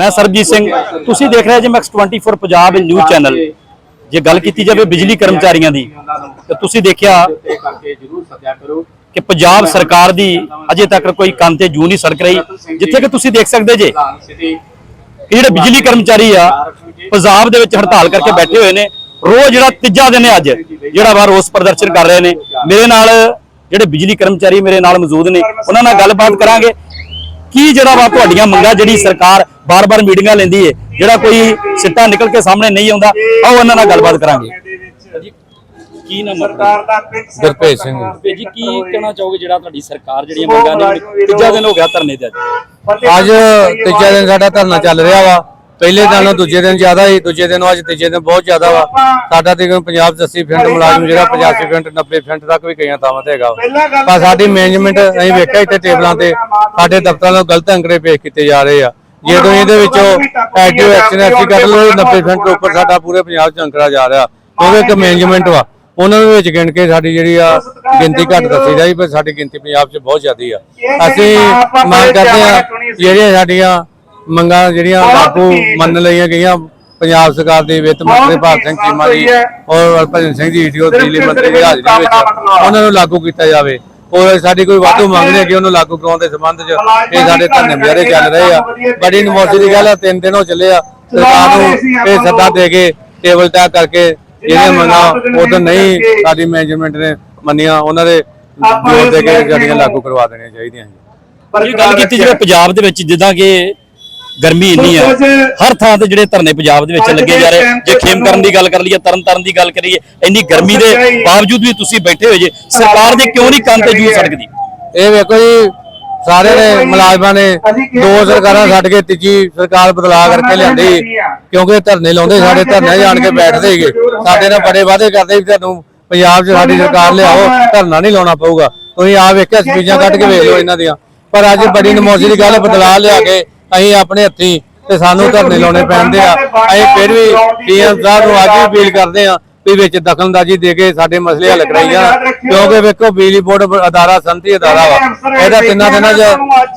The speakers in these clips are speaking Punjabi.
ਮੈਂ ਸਰਬਜੀਤ ਸਿੰਘ, ਤੁਸੀਂ ਦੇਖ ਰਹੇ ਜੇ ਮੈਕਸ 24 ਪੰਜਾਬ ਨਿਊਜ਼ ਚੈਨਲ ਜੇ ਗੱਲ ਕੀਤੀ ਜਾਵੇ ਬਿਜਲੀ ਕਰਮਚਾਰੀਆਂ ਦੀ, ਤਾਂ ਤੁਸੀਂ ਦੇਖਿਆ ਕਿ ਪੰਜਾਬ ਸਰਕਾਰ ਦੀ ਅਜੇ ਤੱਕ ਕੋਈ ਕੰਨ ਤੇ ਜੂ ਨਹੀਂ ਸੜਕ ਰਹੀ, ਜਿੱਥੇ ਕਿ ਤੁਸੀਂ ਦੇਖ ਸਕਦੇ ਜੇ ਕਿ ਜਿਹੜੇ ਬਿਜਲੀ ਕਰਮਚਾਰੀ ਆ, ਪੰਜਾਬ ਦੇ ਵਿੱਚ ਹੜਤਾਲ ਕਰਕੇ ਬੈਠੇ ਹੋਏ ਨੇ। ਰੋਜ਼ ਜਿਹੜਾ ਤੀਜਾ ਦਿਨ ਹੈ ਅੱਜ, ਜਿਹੜਾ ਵਾ ਰੋਸ ਪ੍ਰਦਰਸ਼ਨ ਕਰ ਰਹੇ ਨੇ। ਮੇਰੇ ਨਾਲ ਜਿਹੜੇ ਬਿਜਲੀ ਕਰਮਚਾਰੀ ਮੇਰੇ ਨਾਲ ਮੌਜੂਦ ਨੇ, ਉਹਨਾਂ ਨਾਲ ਗੱਲਬਾਤ ਕਰਾਂਗੇ। ਕੀ ਜਿਹੜਾ ਵਾ ਤੁਹਾਡੀਆਂ ਮੰਗਾਂ ਜਿਹੜੀ ਸਰਕਾਰ ਬਾਰ-ਬਾਰ ਮੀਟਿੰਗਾਂ ਲੈਂਦੀ ਏ ਜਿਹੜਾ ਕੋਈ ਸਿੱਟਾ ਨਿਕਲ ਕੇ ਸਾਹਮਣੇ ਨਹੀਂ ਆਉਂਦਾ ਆਓ ਉਹਨਾਂ ਨਾਲ ਗੱਲਬਾਤ ਕਰਾਂਗੇ। ਕੀ ਨਾਮ ਸਰਕਾਰ ਦਾ ਗੁਰਭੇਜ ਸਿੰਘ ਜੀ। ਜੀ ਕੀ ਕਹਿਣਾ ਚਾਹੋਗੇ ਜਿਹੜਾ ਤੁਹਾਡੀ ਸਰਕਾਰ ਜਿਹੜੀਆਂ ਮੰਗਾਂ ਨੇ ਤੀਜਾ ਦਿਨ ਹੋ ਗਿਆ ਧਰਨੇ ਤੇ ਅੱਜ। ਅੱਜ ਤੀਜਾ ਦਿਨ ਸਾਡਾ ਧਰਨਾ ਚੱਲ ਰਿਹਾ ਵਾ। ਪਹਿਲੇ ਦਿਨ ਨਾਲੋਂ ਦੂਜੇ ਦਿਨ ਜ਼ਿਆਦਾ ਹੀ ਦੂਜੇ ਦਿਨ ਅੱਜ ਤੀਜੇ ਦਿਨ ਬਹੁਤ ਜ਼ਿਆਦਾ ਵਾ। ਸਾਡਾ ਤੇ ਪੰਜਾਬ 'ਚ 80 ਫਰੈਂਟ ਮੁਲਾਜ਼ਮ ਜਿਹੜਾ 85 ਫਰੈਂਟ 90 ਫਰੈਂਟ ਤੱਕ ਵੀ ਕਈਆਂ ਥਾਵਾਂ ਤੇ ਹੈਗਾ। ਪਰ ਸਾਡੀ ਮੈਨੇਜਮੈਂਟ ਅਸੀਂ ਵੇਖਿਆ ਇੱਥੇ ਟੇਬਲਾਂ ਤੇ ਸਾਡੇ ਦਫ਼ਤਰਾਂ ਤੋਂ ਗਲਤ ਅੰਕੜੇ ਪੇਸ਼ ਕੀਤੇ ਜਾ ਰਹੇ ਆ। ਜੇ ਤੁਸੀਂ ਇਹਦੇ ਵਿੱਚੋਂ ਐਕਟਿਵ ਐਕਸ਼ਨ ਐਸੀ ਕੱਢ ਲਓ 90 ਫਰੈਂਟ ਤੋਂ ਉੱਪਰ ਸਾਡਾ ਪੂਰੇ ਪੰਜਾਬ 'ਚ ਅੰਕੜਾ ਜਾ ਰਿਹਾ। ਕਿਉਂਕਿ ਇੱਕ ਮੈਨੇਜਮੈਂਟ ਵਾ ਉਹਨਾਂ ਦੇ ਵਿੱਚ ਗਿਣ ਕੇ ਸਾਡੀ ਜਿਹੜੀ ਆ ਗਿਣਤੀ ਘੱਟ ਦੱਸੀ ਜਾਈ ਪਰ ਸਾਡੀ ਗਿਣਤੀ ਪੰਜਾਬ 'ਚ ਬਹੁਤ ਜ਼ਿਆਦੀ ਆ। ਅਸੀਂ ਮੰਗ ਕਰਦੇ ਆ ਜਿਹੜੀਆਂ ਸਾਡੀਆਂ ਮੰਗਾਂ ਜਿਹੜੀਆਂ ਲਾਗੂ ਮੰਨ ਲਈਆਂ ਗਈਆਂ ਪੰਜਾਬ ਸਰਕਾਰ ਦੇ ਵਿੱਤ ਮੰਤਰੀ ਭਾਰਤ ਸਿੰਘ ਚੀਮਾ ਜੀ ਔਰ ਭਜਨ ਸਿੰਘ ਜੀ ਈਟੀਓ ਬਿਜਲੀ ਮੰਤਰੀ ਦੀ ਹਾਜ਼ਰੀ ਵਿੱਚ ਉਹਨਾਂ ਨੂੰ ਲਾਗੂ ਕੀਤਾ ਜਾਵੇ। ਔਰ ਸਾਡੀ ਕੋਈ ਵਾਧੂ ਮੰਗ ਨਹੀਂ ਹੈ ਕਿ ਉਹਨੂੰ ਲਾਗੂ ਕਰਾਉਣ ਦੇ ਸੰਬੰਧ 'ਚ ਇਹ ਸਾਡੇ ਧਰਨੇ ਵਿਚਾਰੇ ਚੱਲ ਰਹੇ ਆ। ਬੜੀ ਨਮੋਸੀ ਦੀ ਗੱਲ ਆ ਤਿੰਨ ਦਿਨ ਹੋ ਚੱਲੇ ਆ। ਸਰਕਾਰ ਨੂੰ ਇਹ ਸੱਦਾ ਦੇ ਕੇ ਟੇਬਲ ਤੈਅ ਕਰਕੇ ਜਿਹੜੀਆਂ ਮੰਗਾਂ ਉਦੋਂ ਨਹੀਂ ਸਾਡੀ ਮੈਨੇਜਮੈਂਟ ਨੇ ਮੰਨੀਆਂ ਉਹਨਾਂ ਦੇ ਜੋਰ ਦੇ ਕੇ ਗੱਡੀਆਂ ਲਾਗੂ ਕਰਵਾ ਦੇਣੀਆਂ ਚਾਹੀਦੀਆਂ ਜੀ ਇਹ ਗੱਲ ਕੀਤੀ ਜਿਹੜੇ ਪੰਜਾਬ ਦੇ ਵਿੱਚ ਜਿੱਦਾਂ ਕਿ ਗਰਮੀ ਇੰਨੀ ਆ। ਹਰ ਥਾਂ ਤੇ ਜਿਹੜੇ ਧਰਨੇ ਪੰਜਾਬ ਦੇ ਵਿੱਚ ਲੱਗੇ ਜਾ ਰਹੇ ਜੇ ਖੇਮ ਕਰਨ ਦੀ ਗੱਲ ਕਰ ਲਈਏ ਤਰਨ ਤਾਰਨ ਦੀ ਗੱਲ ਕਰੀਏ ਇੰਨੀ ਗਰਮੀ ਦੇ ਬਾਵਜੂਦ ਵੀ ਤੁਸੀਂ ਬੈਠੇ ਹੋਏ ਜੇ ਸਰਕਾਰ ਦੇ ਕਿਉਂ ਨਹੀਂ ਕੰਨ ਤੇ ਜੂ ਸੜਕਦੀ? ਇਹ ਵੇਖੋ ਜੀ ਸਾਰੇ ਨੇ ਮੁਲਾਜ਼ਮਾਂ ਨੇ ਦੋ ਸਰਕਾਰਾਂ ਛੱਡ ਕੇ ਤੀਜੀ ਸਰਕਾਰ ਬਦਲਾ ਕਰਕੇ ਲਿਆਂਦੀ ਕਿਉਂਕਿ ਧਰਨੇ ਲਾਉਂਦੇ ਸਾਡੇ ਧਰਨੇ ਜਾਣ ਕੇ ਬੈਠਦੇ ਸੀਗੇ। ਸਾਡੇ ਨਾਲ ਬੜੇ ਵਾਅਦੇ ਕਰਦੇ ਵੀ ਤੁਹਾਨੂੰ ਪੰਜਾਬ 'ਚ ਸਾਡੀ ਸਰਕਾਰ ਲਿਆਓ ਧਰਨਾ ਨਹੀਂ ਲਾਉਣਾ ਪਊਗਾ। ਤੁਸੀਂ ਆ ਵੇਖਿਆ ਸਪੀਚਾਂ ਕੱਢ ਕੇ ਵੇਖ ਲਓ ਇਹਨਾਂ ਦੀਆਂ। ਪਰ ਅੱਜ ਬੜੀ ਨਮੋਜ਼ੀ ਦੀ ਗੱਲ ਬਦਲਾ ਲਿਆ ਕੇ ਅਸੀਂ ਆਪਣੇ ਹੱਥੀਂ ਤੇ ਸਾਨੂੰ ਧਰਨੇ ਲਾਉਣੇ ਪੈਂਦੇ ਆ। ਅਸੀਂ ਫਿਰ ਵੀ ਸੀਐਮ ਸਾਹਿਬ ਨੂੰ ਅੱਜ ਵੀ ਅਪੀਲ ਕਰਦੇ ਆ ਵੀ ਵਿੱਚ ਦਖਲਅੰਦਾਜ਼ੀ ਦੇ ਕੇ ਸਾਡੇ ਮਸਲੇ ਹੱਲ ਕਰਾਈ ਜਾਣ ਕਿਉਂਕਿ ਵੇਖੋ ਬਿਜਲੀ ਬੋਰਡ ਅਦਾਰਾ ਸੰਤੀ ਅਦਾਰਾ ਵਾ। ਇਹਦਾ ਤਿੰਨਾਂ ਦਿਨਾਂ 'ਚ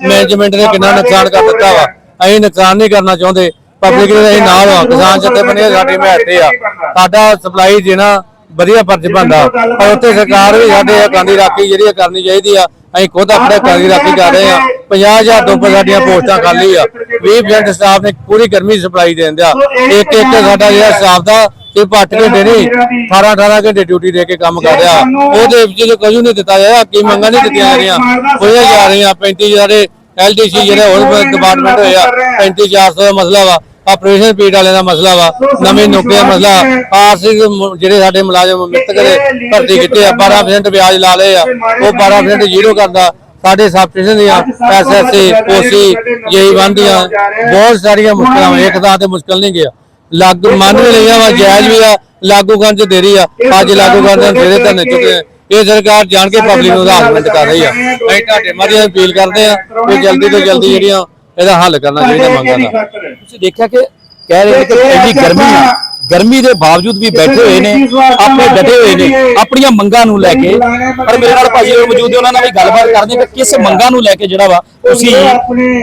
ਮੈਨੇਜਮੈਂਟ ਨੇ ਕਿੰਨਾ ਨੁਕਸਾਨ ਕਰ ਦਿੱਤਾ ਵਾ। ਅਸੀਂ ਨੁਕਸਾਨ ਨਹੀਂ ਕਰਨਾ ਚਾਹੁੰਦੇ। ਪਬਲਿਕ ਦੇ ਅਸੀਂ ਨਾਲ ਆ ਕਿਸਾਨ ਜਥੇਬੰਦੀਆਂ ਸਾਡੀ ਮਹਿਤ ਆ। ਸਾਡਾ ਸਪਲਾਈ ਦੇਣਾ ਵਧੀਆ ਫਰਜ਼ ਬਣਦਾ। ਪਰ ਉੱਥੇ ਸਰਕਾਰ ਵੀ ਸਾਡੇ ਹੱਕਾਂ ਦੀ ਰਾਖੀ ਜਿਹੜੀ ਕਰਨੀ ਚਾਹੀਦੀ ਆ। ਅਸੀਂ ਖੁਦ ਆਪਣੇ ਹੱਕਾਂ ਦੀ ਰਾਖੀ ਕਰ ਰਹੇ ਆ 50000 ਤੋਂ ਉੱਪਰ ਸਾਡੀਆਂ ਪੋਸਟਾਂ ਖਾਲੀ ਆ। 20% ਸਟਾਫ ਨੇ ਪੂਰੀ ਗਰਮੀ ਸਪਲਾਈ ਦੇਣ ਦਿਆ। ਇੱਕ ਇੱਕ ਸਾਡਾ ਜਿਹੜਾ ਸਟਾਫ ਦਾ ਸਿਰਫ 8 ਘੰਟੇ ਨਹੀਂ 18 18 ਘੰਟੇ ਡਿਊਟੀ ਦੇ ਕੇ ਕੰਮ ਕਰ ਰਿਹਾ। ਉਹਦੇ ਵਿੱਚ ਕੁਝ ਨਹੀਂ ਦਿੱਤਾ ਜਾਇਆ, ਕੀ ਮੰਗਾਂ ਨਹੀਂ ਦਿੱਤੀਆਂ ਜਾ ਰਹੀਆਂ। ਹੋਈਆਂ ਜਾ ਰਹੀਆਂ 35 ਜਿਹੜੇ ਐਲਡੀਸੀ ਜਿਹੜੇ ਹੋਰ ਡਿਪਾਰਟਮੈਂਟ ਹੋਏ ਆ 35 400 ਦਾ ਮਸਲਾ ਵਾ। ਆਪਰੇਸ਼ਨ ਪੀੜ ਵਾਲਿਆਂ ਦਾ ਮਸਲਾ ਵਾ ਨਵੀਂ ਨੌਕਰੀ ਦਾ ਮਸਲਾ ਆਰਸਿਕ ਮ- ਜਿਹੜੇ ਸਾਡੇ ਮੁਲਾਜ਼ਮ ਮਿੱਤਕ ਦੇ ਭਰਤੀ ਕੀਤੇ ਆ 12% ਵਿਆਜ ਲਾ ਲਏ ਆ ਉਹ 12% ਜ਼ੀਰੋ ਕਰਦਾ। ਸਾਡੇ ਸਬਸਟੇਸ਼ਨ ਦੀਆਂ ਐਸਐਸਸੀ ਓਸੀ ਜੇਈ ਬੰਦੀਆਂ ਬਹੁਤ ਸਾਰੀਆਂ ਮੁਸ਼ਕਲਾਂ ਇੱਕ ਥਾਂ ਤੇ ਮੁਸ਼ਕਲ ਨਹੀਂ ਗਿਆ। ਲਾਗੂ ਮੰਨ ਵੀ ਲਈਆਂ ਵਾ ਜਾਇਜ਼ ਵੀ ਆ ਲਾਗੂ ਕਰਨ ਚ ਦੇਰੀ ਆ। ਅੱਜ ਲਾਗੂ ਕਰਨ ਦੇ ਧਰਨੇ ਚੁੱਕੇ ਆ। ਇਹ ਸਰਕਾਰ ਜਾਣ ਕੇ ਪਬਲਿਕ ਨੂੰ ਰਾਹਤ ਕਰ ਰਹੀ ਆ। ਅਸੀਂ ਤੁਹਾਡੇ ਮਾਧਿਅਮ ਅਪੀਲ ਕਰਦੇ ਆ ਕਿ ਜਲਦੀ ਤੋਂ ਜਲਦੀ ਜਿਹੜੀਆਂ ਇਹਦਾ ਹੱਲ ਕਰਨਾ ਚਾਹੀਦਾ ਮੰਗਾਂ ਦਾ। ਤੁਸੀਂ ਦੇਖਿਆ ਕਿ ਕਹਿ ਰਹੇ ਨੇ ਕਿ ਇੰਨੀ ਗਰਮੀ ਆ ਗਰਮੀ ਦੇ ਬਾਵਜੂਦ ਵੀ ਬੈਠੇ ਹੋਏ ਨੇ ਆਪਣੇ ਡਟੇ ਹੋਏ ਨੇ ਆਪਣੀਆਂ ਮੰਗਾਂ ਨੂੰ ਲੈ ਕੇ। ਪਰ ਮੇਰੇ ਨਾਲ ਭਾਜੀ ਹੋਏ ਮੌਜੂਦ ਨੇ ਉਹਨਾਂ ਨਾਲ ਵੀ ਗੱਲਬਾਤ ਕਰਦੇ ਕਿ ਕਿਸ ਮੰਗਾਂ ਨੂੰ ਲੈ ਕੇ ਜਿਹੜਾ ਵਾ ਤੁਸੀਂ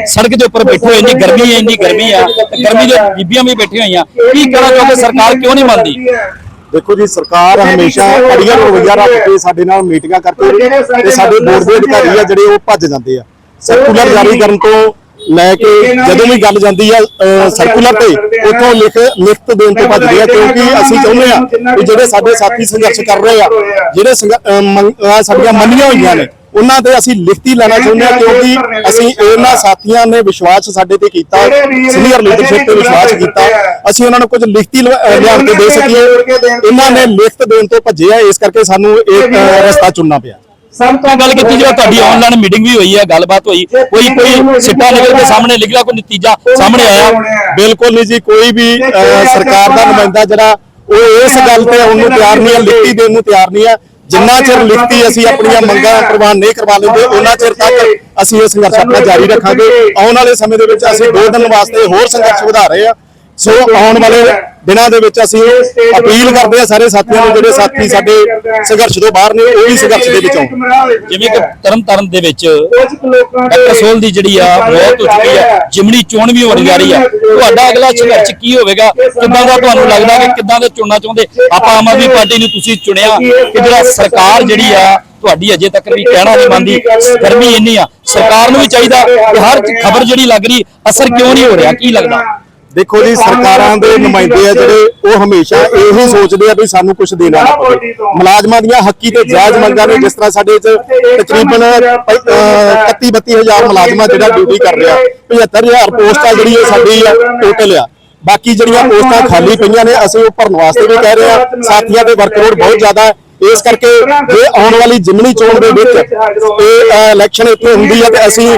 ਸੜਕ ਦੇ ਉੱਪਰ ਬੈਠੇ ਹੋਏ ਇੰਨੀ ਗਰਮੀ ਹੈ ਇੰਨੀ ਗਰਮੀ ਆ ਤੇ ਗਰਮੀ ਦੇ ਬੀਬੀਆਂ ਵੀ ਬੈਠੀਆਂ ਹੋਈਆਂ ਕੀ ਕਹਿਣਾ ਚਾਹੋਗੇ ਸਰਕਾਰ ਕਿਉਂ ਨਹੀਂ ਮੰਨਦੀ? ਦੇਖੋ ਜੀ ਸਰਕਾਰ ਹਮੇਸ਼ਾ ਅੜੀਆਂ ਰਵੱਈਆ ਰੱਖ ਕੇ ਸਾਡੇ ਨਾਲ ਮੀਟਿੰਗਾਂ ਕਰਕੇ ਤੇ ਸਾਡੇ ਬੋਰਡ ਦੇ ਅਧਿਕਾਰੀ ਆ ਜਿਹੜੇ ਉਹ ਭੱਜ ਜਾਂਦੇ ਆ। ਸਰਕੂਲਰ ਜਾਰੀ ਕਰਨ ਤੋਂ ਲੈ ਕੇ ਜਦੋਂ ਵੀ ਗੱਲ ਜਾਂਦੀ ਆ ਸਰਕੂਲਰ ਤੇ ਉਥੋਂ ਲਿਖ ਲਿਖਤ ਦੇਣ ਤੋਂ ਭੱਜਦੇ ਆ ਕਿਉਂਕਿ ਅਸੀਂ ਚਾਹੁੰਦੇ ਆ ਕਿ ਜਿਹੜੇ ਸਾਡੇ ਸਾਥੀ ਸੰਘਰਸ਼ ਕਰ ਰਹੇ ਆ ਜਿਹੜੇ ਸਾਡੀਆਂ ਮੰਨੀਆਂ ਹੋਈਆਂ ਨੇ ਉਹਨਾਂ ਤੇ ਅਸੀਂ ਲਿਖਤੀ ਲੈਣਾ ਚਾਹੁੰਦੇ ਆ ਕਿਉਂਕਿ ਅਸੀਂ ਇਹਨਾਂ ਸਾਥੀਆਂ ਨੇ ਵਿਸ਼ਵਾਸ ਸਾਡੇ ਤੇ ਕੀਤਾ ਸੀਨੀਅਰ ਲੀਡਰਸ਼ਿਪ ਤੇ ਵਿਸ਼ਵਾਸ ਕੀਤਾ ਅਸੀਂ ਉਹਨਾਂ ਨੂੰ ਕੁਝ ਲਿਖਤੀ ਲ- ਅਹ, ਲਿਆਣ ਕੇ ਦੇ ਸਕੀਏ। ਇਹਨਾਂ ਨੇ ਲਿਖਤ ਦੇਣ ਤੋਂ ਭੱਜੇ ਆ ਇਸ ਕਰਕੇ ਸਾਨੂੰ ਇਹ ਰਸਤਾ ਚੁਣਨਾ ਪਿਆ। ਤਾਂ ਗੱਲ ਕੀਤੀ ਜਿਹੜਾ ਤੁਹਾਡੀ ਆਨਲਾਈਨ ਮੀਟਿੰਗ ਵੀ ਹੋਈ ਹੈ ਗੱਲਬਾਤ ਹੋਈ। ਕੋਈ ਕੋਈ ਸਿੱਟਾ ਨਿਕਲ ਕੇ ਸਾਹਮਣੇ ਨਿਕਲਿਆ ਕੋਈ ਨਤੀਜਾ ਸਾਹਮਣੇ ਆਇਆ? ਬਿਲਕੁਲ ਨਹੀਂ ਜੀ ਕੋਈ ਵੀ ਸਰਕਾਰ ਦਾ ਨੁਮਾਇੰਦਾ ਜਿਹੜਾ ਉਹ ਇਸ ਗੱਲ ਤੇ ਆਉਣ ਨੂੰ ਤਿਆਰ ਨਹੀਂ ਹੈ ਲਿਖਤੀ ਦੇਣ ਨੂੰ ਤਿਆਰ ਨਹੀਂ ਹੈ। ਜਿੰਨਾ ਚਿਰ ਲਿਖਤੀ ਅਸੀਂ ਆਪਣੀਆਂ ਮੰਗਾਂ ਪ੍ਰਵਾਨ ਨਹੀਂ ਕਰਵਾ ਲੈਂਦੇ ਉਹਨਾਂ ਚਿਰ ਤੱਕ ਅਸੀਂ ਇਹ ਸੰਘਰਸ਼ ਆਪਣਾ ਜਾਰੀ ਰੱਖਾਂਗੇ। ਆਉਣ ਵਾਲੇ ਸਮੇਂ ਦੇ ਵਿੱਚ ਅਸੀਂ ਦੋ ਦਿਨ ਵਾਸਤੇ ਹੋਰ ਸੰਘਰਸ਼ ਵਧਾ ਰਹੇ ਹਾਂ। ਸੋ ਆਉਣ ਵਾਲੇ ਦਿਨਾਂ ਦੇ ਵਿੱਚ ਅਸੀਂ ਅਪੀਲ ਕਰਦੇ ਆ ਸਾਰੇ ਸਾਥੀਆਂ ਨੂੰ ਜਿਹੜੇ ਸਾਥੀ ਸਾਡੇ ਸੰਘਰਸ਼ ਤੋਂ ਬਾਹਰ ਨੇ ਉਹ ਵੀ ਸੰਘਰਸ਼ ਦੇ ਵਿੱਚ। ਆਉਣ ਜਿਵੇਂ ਕਿ ਤਰਨ ਤਾਰਨ ਦੇ ਵਿੱਚ ਡਾਕਟਰ ਸੋਲ ਦੀ ਜਿਹੜੀ ਆ ਮੌਤ ਹੋ ਚੁੱਕੀ ਆ। ਜਿਮਣੀ ਚੋਣ ਵੀ ਹੋਣ ਜਾ ਰਹੀ ਆ। ਤੁਹਾਡਾ ਅਗਲਾ ਸੰਘਰਸ਼ ਕੀ ਹੋਵੇਗਾ? ਕਿੱਦਾਂ ਦਾ ਤੁਹਾਨੂੰ ਲੱਗਦਾ ਕਿ ਕਿੱਦਾਂ ਦੇ ਚੁਣਨਾ ਚਾਹੁੰਦੇ? ਆਪਾਂ ਆਮ ਆਦਮੀ ਪਾਰਟੀ ਨੂੰ ਤੁਸੀਂ ਚੁਣਿਆ ਕਿ ਜਿਹੜਾ ਸਰਕਾਰ ਜਿਹੜੀ ਆ ਤੁਹਾਡੀ ਅਜੇ ਤੱਕ ਵੀ ਕਹਿਣਾ ਨਹੀਂ ਮੰਨਦੀ। ਗਰਮੀ ਇੰਨੀ ਆ। ਸਰਕਾਰ ਨੂੰ ਵੀ ਚਾਹੀਦਾ ਕਿ ਹਰ ਖਬਰ ਜਿਹੜੀ ਲੱਗ ਰਹੀ ਅਸਰ ਕਿਉਂ ਨਹੀਂ ਹੋ ਰਿਹਾ? ਕੀ ਲੱਗਦਾ? ਦੇਖੋ ਜੀ ਸਰਕਾਰਾਂ ਦੇ ਨੁਮਾਇੰਦੇ ਆ ਜਿਹੜੇ ਉਹ ਹਮੇਸ਼ਾ ਇਹੀ ਸੋਚਦੇ ਆ ਵੀ ਸਾਨੂੰ ਕੁਝ ਦੇਣਾ ਨਾ ਪਵੇ ਮੁਲਾਜ਼ਮਾਂ ਦੀਆਂ ਹੱਕੀ ਤੇ ਜਾਇਜ਼ ਮੰਗਾਂ ਨੇ ਜਿਸ ਤਰ੍ਹਾਂ ਸਾਡੇ ਚ ਤਕਰੀਬਨ 31 32000 ਮੁਲਾਜ਼ਮਾਂ ਜਿਹੜਾ ਡਿਊਟੀ ਕਰ ਰਿਹਾ 75000 ਪੋਸਟਾਂ ਜਿਹੜੀ ਇਹ ਸਾਡੀ ਆ ਟੋਟਲ ਆ ਬਾਕੀ ਜਿਹੜੀਆਂ ਪੋਸਟਾਂ ਖਾਲੀ ਪਈਆਂ ਨੇ ਅਸੀਂ ਉਹ ਭਰਨ ਵਾਸਤੇ ਵੀ ਕਹਿ ਰਹੇ ਆ ਸਾਥੀਆਂ ਦੇ ਵਰਕਲੋਡ ਬਹੁਤ ਜ਼ਿਆਦਾ ਇਸ ਕਰਕੇ ਇਹ ਆਉਣ ਵਾਲੀ ਜਿਮਨੀ ਚੋਣ ਦੇ ਵਿੱਚ ਇਹ ਇਲੈਕਸ਼ਨ ਇੱਥੇ ਹੁੰਦੀ ਹੈ ਤੇ ਅਸੀਂ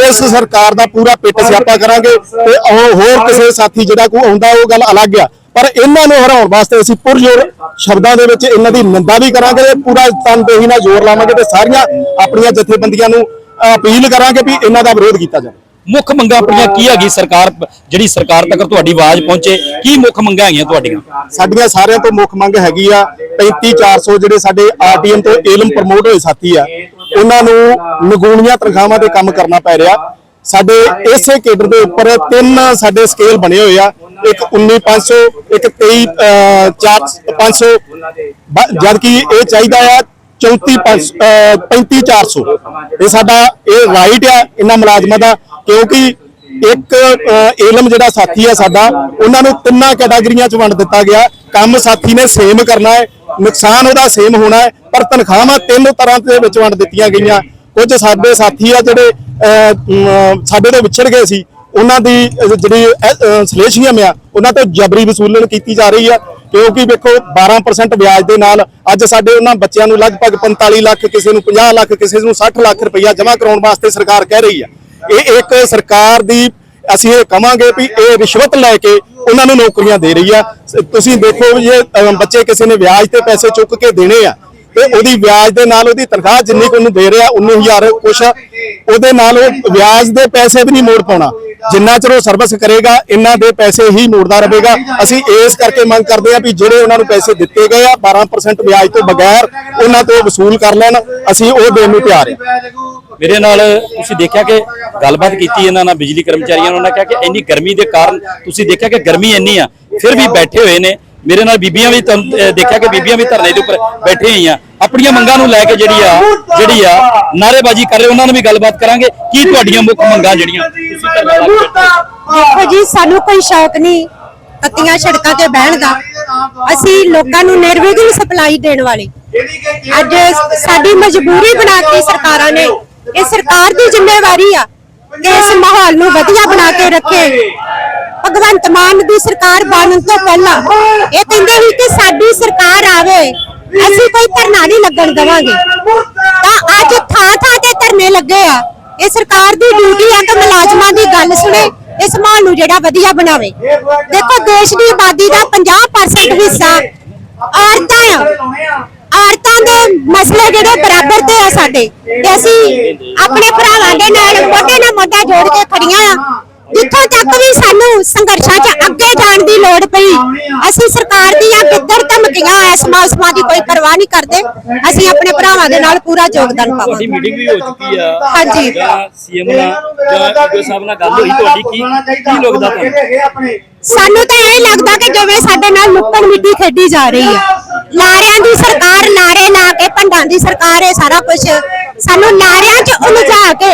ਇਸ ਸਰਕਾਰ ਦਾ ਪੂਰਾ ਪਿੱਟ ਸਿਆਪਾ ਕਰਾਂਗੇ ਤੇ ਉਹ ਹੋਰ ਕਿਸੇ ਸਾਥੀ ਜਿਹੜਾ ਕੋਈ ਆਉਂਦਾ, ਉਹ ਗੱਲ ਅਲੱਗ ਆ। ਪਰ ਇਹਨਾਂ ਨੂੰ ਹਰਾਉਣ ਵਾਸਤੇ ਅਸੀਂ ਪੁਰਜੋਰ ਸ਼ਬਦਾਂ ਦੇ ਵਿੱਚ ਇਹਨਾਂ ਦੀ ਨਿੰਦਾ ਵੀ ਕਰਾਂਗੇ ਤੇ ਪੂਰਾ ਤਨਦੇਹੀ ਨਾਲ ਜ਼ੋਰ ਲਾਵਾਂਗੇ ਤੇ ਸਾਰੀਆਂ ਆਪਣੀਆਂ ਜਥੇਬੰਦੀਆਂ ਨੂੰ ਅਪੀਲ ਕਰਾਂਗੇ ਵੀ ਇਹਨਾਂ ਦਾ ਵਿਰੋਧ ਕੀਤਾ ਜਾਵੇ। ਮੁੱਖ ਮੰਗਾਂ ਆਪਣੀਆਂ ਕੀ ਹੈਗੀ ਸਰਕਾਰ ਜਿਹੜੀ ਸਰਕਾਰ ਤੱਕ ਤੁਹਾਡੀ ਆਵਾਜ਼ ਪਹੁੰਚੇ ਕੀ ਮੁੱਖ ਮੰਗਾਂ ਹੈਗੀਆਂ ਤੁਹਾਡੀਆਂ? ਸਾਡੀਆਂ ਸਾਰਿਆਂ ਤੋਂ ਮੁੱਖ ਮੰਗ ਹੈਗੀ ਆ 35400 ਜਿਹੜੇ ਸਾਡੇ ਆਰਟੀਐਮ ਤੋਂ ਏਲਮ ਪ੍ਰਮੋਟ ਹੋਏ ਸਾਥੀ ਆ ਉਹਨਾਂ ਨੂੰ ਨਗੂਣੀਆਂ ਤਨਖਾਹਾਂ ਤੇ ਕੰਮ ਕਰਨਾ ਪੈ ਰਿਹਾ। ਸਾਡੇ ਇਸੇ ਕੇਡਰ ਦੇ ਉੱਪਰ ਤਿੰਨ ਸਾਡੇ ਸਕੇਲ ਬਣੇ ਹੋਏ ਆ ਇੱਕ 19500 ਇੱਕ 23500 ਜਦ ਕਿ ਇਹ ਚਾਹੀਦਾ ਆ 34500 35400 ਇਹ ਸਾਡਾ ਇਹ ਰਾਈਟ ਆ ਇਹਨਾਂ ਮੁਲਾਜ਼ਮਾਂ ਦਾ ਕਿਉਂਕਿ ਇੱਕ ਏਲਮ ਜਿਹੜਾ ਸਾਥੀ ਆ ਸਾਡਾ, ਉਹਨਾਂ ਨੂੰ ਤਿੰਨਾਂ ਕੈਟਾਗਰੀਆਂ 'ਚ ਵੰਡ ਦਿੱਤਾ ਗਿਆ। ਕੰਮ ਸਾਥੀ ਨੇ ਸੇਮ ਕਰਨਾ ਹੈ, ਨੁਕਸਾਨ ਉਹਦਾ ਸੇਮ ਹੋਣਾ ਹੈ, ਪਰ ਤਨਖਾਹਾਂ ਤਿੰਨ ਤਰ੍ਹਾਂ ਦੇ ਵਿੱਚ ਵੰਡ ਦਿੱਤੀਆਂ ਗਈਆਂ। ਕੁਝ ਸਾਡੇ ਸਾਥੀ ਆ ਜਿਹੜੇ ਸਾਡੇ ਤੋਂ ਵਿਛੜ ਗਏ ਸੀ, ਉਹਨਾਂ ਦੀ ਜਿਹੜੀ ਸਲੇਸ਼ੀਅਮ ਆ, ਉਹਨਾਂ ਤੋਂ ਜਬਰੀ ਵਸੂਲਣ ਕੀਤੀ ਜਾ ਰਹੀ ਆ। ਕਿਉਂਕਿ ਵੇਖੋ 12% ਵਿਆਜ ਦੇ ਨਾਲ ਅੱਜ ਸਾਡੇ ਉਹਨਾਂ ਬੱਚਿਆਂ ਨੂੰ ਲਗਭਗ 45 ਲੱਖ, ਕਿਸੇ ਨੂੰ 50 ਲੱਖ, ਕਿਸੇ ਨੂੰ 60 ਲੱਖ ਰੁਪਈਆ ਜਮ੍ਹਾਂ ਕਰਾਉਣ ਵਾਸਤੇ ਸਰਕਾਰ ਕਹਿ ਰਹੀ ਆ। ਇਹ ਇੱਕ ਸਰਕਾਰ ਦੀ ਅਸੀਂ ਇਹ ਕਵਾਂਗੇ ਵੀ ਇਹ ਰਿਸ਼ਵਤ ਲੈ ਕੇ ਉਹਨਾਂ ਨੂੰ ਨੌਕਰੀਆਂ ਦੇ ਰਹੀ ਆ। ਤੁਸੀਂ ਦੇਖੋ ਵੀ ਇਹ ਬੱਚੇ ਕਿਸੇ ਨੇ ਵਿਆਜ ਤੇ ਪੈਸੇ ਚੁੱਕ ਕੇ ਦੇਣੇ ਆ, ਤੇ ਉਹਦੀ ਵਿਆਜ ਦੇ ਨਾਲ ਉਹਦੀ ਤਨਖਾਹ ਜਿੰਨੀ ਕੁ ਉਹਨੂੰ ਦੇ ਰਿਹਾ 19000 ਕੁਛ ਉਹਦੇ ਨਾਲ ਉਹ ਵਿਆਜ ਦੇ ਪੈਸੇ ਵੀ ਨਹੀਂ ਮੋੜ ਪਾਉਣਾ। ਜਿੰਨਾ ਚਿਰ ਉਹ ਸਰਵਿਸ ਕਰੇਗਾ ਇਹਨਾਂ ਦੇ ਪੈਸੇ ਹੀ ਮੋੜਦਾ ਰਹੇਗਾ। ਅਸੀਂ ਇਸ ਕਰਕੇ ਮੰਗ ਕਰਦੇ ਆ ਵੀ ਜਿਹੜੇ ਉਹਨਾਂ ਨੂੰ ਪੈਸੇ ਦਿੱਤੇ ਗਏ ਆ 12% ਵਿਆਜ ਤੋਂ ਬਗੈਰ ਉਹਨਾਂ ਤੋਂ ਵਸੂਲ ਕਰ ਲੈਣ, ਅਸੀਂ ਉਹ ਦੇਣ ਨੂੰ ਤਿਆਰ ਹਾਂ। ਮੇਰੇ ਨਾਲ ਤੁਸੀਂ ਦੇਖਿਆ ਕਿ ਗੱਲਬਾਤ ਕੀਤੀ ਇਹਨਾਂ ਨਾਲ, ਬਿਜਲੀ ਕਰਮਚਾਰੀਆਂ ਨੇ, ਉਹਨਾਂ ਕਿਹਾ ਕਿ ਇੰਨੀ ਗਰਮੀ ਦੇ ਕਾਰਨ ਤੁਸੀਂ ਦੇਖਿਆ ਕਿ ਗਰਮੀ ਇੰਨੀ ਆ, ਫਿਰ ਵੀ ਬੈਠੇ ਹੋਏ ਨੇ। ਮੇਰੇ ਨਾਲ ਬੀਬੀਆਂ ਵੀ ਦੇਖਿਆ ਕਿ ਬੀਬੀਆਂ ਵੀ ਧਰਨੇ ਦੇ ਉੱਪਰ ਬੈਠੇ ਹੋਈਆਂ। ਆਪਣੀਆਂ ਮੰਗਾਂ ਨੂੰ ਲੈ ਕੇ ਜਿਹੜੀ ਆ ਜਿਹੜੀ ਆ, ਨਾਅਰੇਬਾਜ਼ੀ ਕਰ ਰਹੇ, ਉਹਨਾਂ ਨਾਲ ਵੀ ਗੱਲਬਾਤ ਕਰਾਂਗੇ। ਕੀ ਤੁਹਾਡੀਆਂ ਮੁੱਖ ਮੰਗਾਂ ਜਿਹੜੀਆਂ? ਦੇਖੋ ਜੀ, ਸਾਨੂੰ ਕੋਈ ਸ਼ੌਕ ਨਹੀਂ ਕੱਤੀਆਂ ਸੜਕਾਂ ਤੇ ਬਹਿਣ ਦਾ। ਅਸੀਂ ਲੋਕਾਂ ਨੂੰ ਨਿਰਵਿਘਨ ਸਪਲਾਈ ਦੇਣ ਵਾਲੇ। ਅੱਜ ਸਾਡੀ ਮਜਬੂਰੀ ਬਣਾ ਕੇ ਸਰਕਾਰਾਂ ਨੇ ਇਹ ਸਰਕਾਰ ਦੀ ਜ਼ਿੰਮੇਵਾਰੀ ਆ ਕਿ ਇਸ ਮਾਹੌਲ ਨੂੰ ਵਧੀਆ ਬਣਾ ਕੇ ਰੱਖੇ। ਭਗਵੰਤ ਮਾਨ ਦੀ ਸਰਕਾਰ ਬਣਨ ਤੋਂ ਪਹਿਲਾਂ ਇਹ ਕਹਿੰਦੇ ਸੀ ਕਿ ਸਾਡੀ ਸਰਕਾਰ ਆਵੇ, ਅਸੀਂ ਕੋਈ ਧਰਨਾ ਨਹੀਂ ਲੱਗਣ ਦੇਵਾਂਗੇ। ਤਾਂ ਅੱਜ ਥਾਂ ਥਾਂ ਤੇ ਧਰਨੇ ਲੱਗੇ ਆ। ਇਹ ਸਰਕਾਰ ਦੀ ਡਿਊਟੀ ਆ ਕਿ ਮੁਲਾਜ਼ਮਾਂ ਦੀ ਗੱਲ ਸੁਣੇ, ਇਸ ਮਾਹੌਲ ਨੂੰ ਜਿਹੜਾ ਵਧੀਆ ਬਣਾਵੇ। ਦੇਖੋ, ਦੇਸ਼ ਦੀ ਆਬਾਦੀ ਦਾ 50% ਹਿੱਸਾ ਔਰਤਾਂ ਆ। ਦੇ ਮਸਲੇ ਜਿਹੜੇ ਬਰਾਬਰ ਤੇ ਆ ਸਾਡੇ। ਤੇ ਅਸੀਂ ਆਪਣੇ ਭਰਾਵਾਂ ਦੇ ਨਾਲ ਮੋਢੇ ਨਾਲ ਮੋਢਾ ਜੋੜ ਕੇ ਖੜੀਆਂ ਆ। ਜਿੱਥੋਂ ਤੱਕ ਵੀ ਸਾਨੂੰ ਸੰਘਰਸ਼ਾਂ 'ਚ ਅੱਗੇ ਜਾਣ ਦੀ ਲੋੜ ਪਈ ਅਸੀਂ ਸਰਕਾਰ ਦੀਆਂ ਬਿੱਦਰ ਧਮਕੀਆਂ ਐਸ ਮੌਸਮਾਂ ਦੀ ਕੋਈ ਪਰਵਾਹ ਨਹੀਂ ਕਰਦੇ। ਅਸੀਂ ਆਪਣੇ ਭਰਾਵਾਂ ਦੇ ਨਾਲ ਪੂਰਾ ਯੋਗਦਾਨ ਤੁਹਾਡੀ ਪਾਵਾਂਗੇ ਮੀਟਿੰਗ ਵੀ ਹੋ ਚੁੱਕੀ ਆ। ਹਾਂਜੀ। ਜਾਂ ਸੀਐਮ ਨਾਲ ਜਾਂ ਈਓ ਸਾਹਿਬ ਨਾਲ ਗੱਲ ਹੋਈ ਤੁਹਾਡੀ ਕੀ ਕੀ ਲੱਗਦਾ ਤੁਹਾਨੂੰ? ਸਾਨੂੰ ਤਾਂ ਇਹ ਲੱਗਦਾ ਕਿ ਜਿਵੇਂ ਸਾਡੇ ਨਾਲ ਲੁੱਕਣ ਮਿੱਟੀ ਖੇਡੀ ਜਾ ਰਹੀ ਹੈ ਲਾਰਿਆਂ ਦੀ ਸਰਕਾਰ, ਨਾਰੇ ਲਾ ਕੇ ਭੰਡਾਂ ਦੀ ਸਰਕਾਰ ਇਹ ਸਾਰਾ ਕੁਝ ਸਾਨੂੰ ਨਾਰਿਆਂ 'ਚ ਉਲਝਾ ਕੇ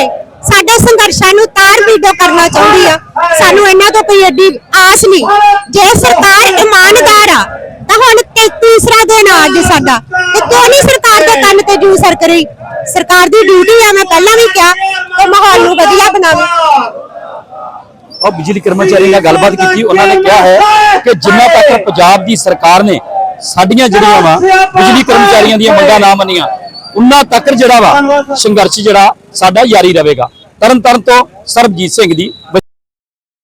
ਸਾਡੇ ਸੰਘਰਸ਼ਾਂ ਨੂੰ ਤਾਰ ਬੀਡੋ ਕਰਨਾ ਚਾਹੁੰਦੀ ਆ। ਸਾਨੂੰ ਇਹਨਾਂ ਤੋਂ ਕੋਈ ਐਡੀ ਆਸ ਨਹੀਂ। ਜੇ ਸਰਕਾਰ ਇਮਾਨਦਾਰ ਆ, ਤਾਂ ਹੁਣ ਤੇ ਤੀਸਰਾ ਦਿਨ ਆ ਅੱਜ ਸਾਡਾ। ਤੇ ਕਿਉਂ ਨਹੀਂ ਸਰਕਾਰ ਦੇ ਕੰਨ ਤੇ ਜੂ ਸਰਕ ਰਹੀ ਸਰਕਾਰ ਦੀ ਡਿਊਟੀ ਆ, ਮੈਂ ਪਹਿਲਾਂ ਵੀ ਕਿਹਾ ਕਿ ਮਾਹੌਲ ਨੂੰ ਵਧੀਆ ਬਣਾਵੇ। ਉਹ ਬਿਜਲੀ ਕਰਮਚਾਰੀ ਨਾਲ ਗੱਲਬਾਤ ਕੀਤੀ, ਉਹਨਾਂ ਨੇ ਕਿਹਾ ਹੈ ਕਿ ਜਿੰਨਾ ਤੱਕ ਪੰਜਾਬ ਦੀ ਸਰਕਾਰ ਨੇ ਸਾਡੀਆਂ ਜਿਹੜੀਆਂ ਵਾ ਬਿਜਲੀ ਕਰਮਚਾਰੀਆਂ ਦੀਆਂ ਮੰਗਾਂ ਨਾ ਮੰਨੀਆਂ। ਉਹਨਾਂ ਤੱਕ ਜਿਹੜਾ ਵਾ ਸੰਘਰਸ਼ ਜਿਹੜਾ ਸਾਡਾ ਜਾਰੀ ਰਹੇਗਾ। ਤਰਨ ਤਾਰਨ ਤੋਂ ਸਰਬਜੀਤ ਸਿੰਘ ਦੀ